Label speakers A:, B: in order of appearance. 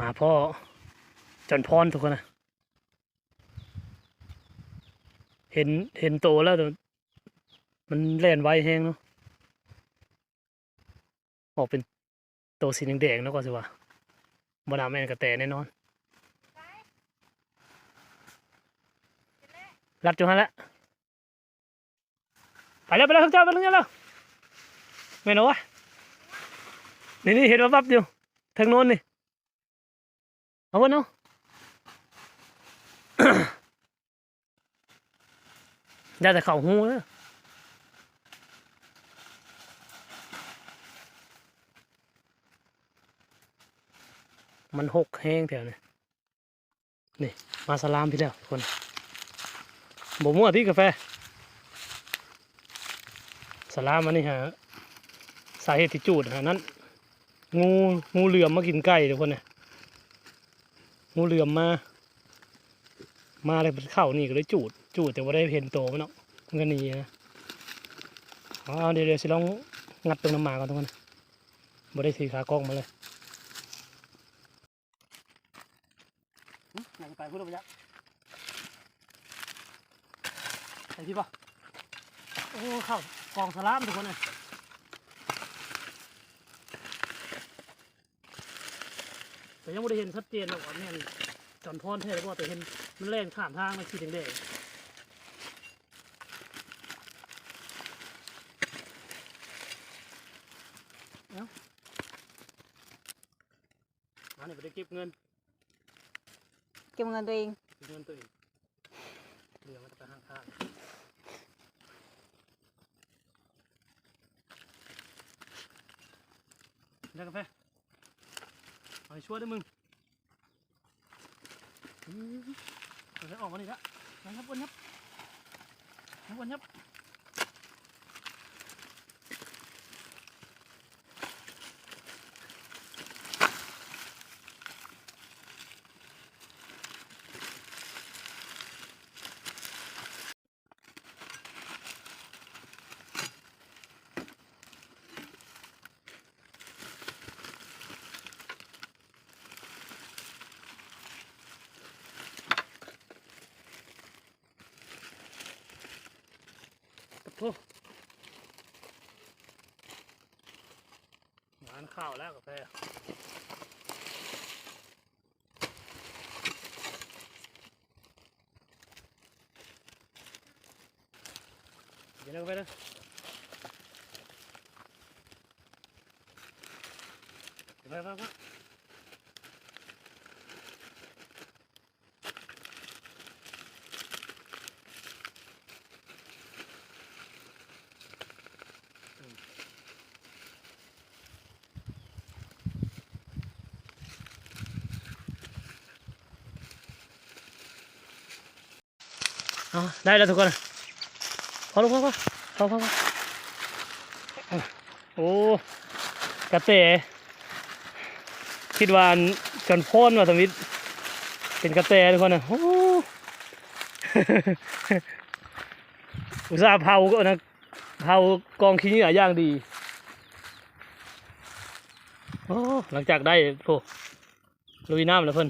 A: มาพ่อจนพรทุกคนนะเห็นเห็นโตแล้วมันเล่นไวแห้งเนาะออกเป็นโตสีแดงๆแล้วก็สิว่าบนาแม่นกระแตแน่นอนรัดจุฮันแล้วไปแล้วไปแล้วทุกเจ้าไปแล้วแล้วไม่นวะนี่นี่เห็นว่าบับอยู่ทางโน้นนี่ เอาวะเนาะได้แต่เข่าหูแล้วมันหกแห้งแถวนี้นี่ มาสลามพี่แล้วคนบ่มั่วที่กาแฟ สลามอันนี้ฮะสาเหตุที่จูดฮะนั้น งูงูเหลือมมากินไก่ทุกคนเนี่ย งูเหลือมมา มาเลยเป็นเข้านี่ก็เลยจูด จูดแต่ว่าได้เห็นโตมันเนาะมันก็หนีนะอ๋อเดี๋ยวเดี๋ยวสิลองงัดตรงน้ำหมาก่อนทุกคนบ่ได้ถือขากล้องมาเลยอยากไปพูดไปยักไปที่ป่ะโอ้เข้ากองสลามทุกคนเลย แต่ยังไม่ได้เห็นชัดเจนหรอกว่าแม่นจอนพรแท้หรือเปล่าแต่เห็นมันแรงข้ามทางมันขีดแดงๆเอ้ามาเนี่ยไปได้เก็บเงิน
B: เก็บเงินตัวเอง
A: เก็บเงินตัวเองเรือมันจะไปข้างข้างได้กาแฟเอาไปช่วยด้วยมึงอืมเอาไปออกมาหนิละนะครับวันยับนะครับวันยับ โพงานข้าวแล้วกาแฟเดี๋ยวนะกาแฟนะไปไปไป เอาได้แล้วทุกคนพอลูกพอพอพอพอพอโอ้กระเตะคิดว่าจนพ้นว่าสมิธเป็นกระเตะทุกคนนะโอ้อุตส่าห์เผาก็นะเผากองขี้เหงื่อย่างดีโอ้หลังจากได้โอ้ลุยน้ำแล้วเพิ่อน